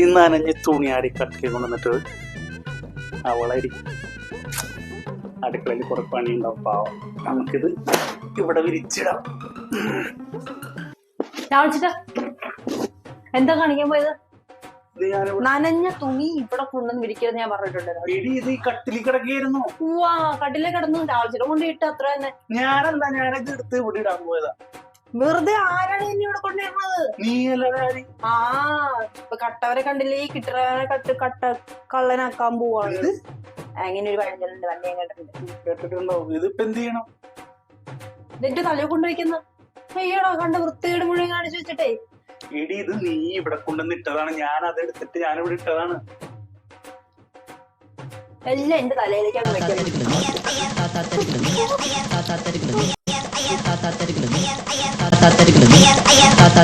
ഈ നനഞ്ഞ തുണി ആടി കട്ടിൽ കൊണ്ടുവന്നിട്ട് അവളായിരിക്കും. അടുക്കളയിൽ കുറെ പണിയുണ്ടാവും പാവം. നമുക്കിത് ഇവിടെ വിരിച്ചിടാം. എന്താ കാണിക്കാൻ പോയത്? നനഞ്ഞ തുണി ഇവിടെ കൊണ്ടുവന്ന് വിരിക്കരുത് ഞാൻ പറഞ്ഞിട്ടുണ്ട്. എടി ഇത് ഈ കട്ടിലിൽ കിടക്കുകയായിരുന്നു. ഉവാ കട്ടിലെ കിടന്നു. രാവിലെ കൊണ്ട് ഇട്ട് അത്ര തന്നെ. ഞാനെന്താ ഞാനത് എടുത്ത് ഇവിടെ ഇടാൻ പോയതാ. വെറുതെ ആരാണ് എന്നോട് ഇവിടെ കൊണ്ടുവരുന്നത്? നീ അല്ലാതെ ആ ഇപ്പൊ കട്ടവരെ കണ്ടില്ലേ? ഈ കിട്ടവരെ കട്ട് കട്ട കള്ളനാക്കാൻ പോവാണ്. അങ്ങനെ ഒരു പഴഞ്ചലുണ്ട് വണ്ടി ഞാൻ കേട്ടിട്ടുണ്ടാവും ഇതിപ്പോ എന്ത് ചെയ്യണം? എന്നിട്ട് തലയിൽ കൊണ്ടുവയ്ക്കുന്ന? അയ്യടാ കണ്ട വൃത്തികേട് മുഴുവൻ കാണിച്ചു വെച്ചിട്ടേ. എടി ഇത് നീ ഇവിടെ കൊണ്ടുവന്ന് ഇട്ടതാണ്. ഞാൻ അത് എടുത്തിട്ട് ഞാൻ ഇവിടെ ഇട്ടതാണ്. എല്ലാം എന്റെ തലയിലേക്കാണ് വെക്കുന്നത്. தாத்தா தருகிறது தாத்தா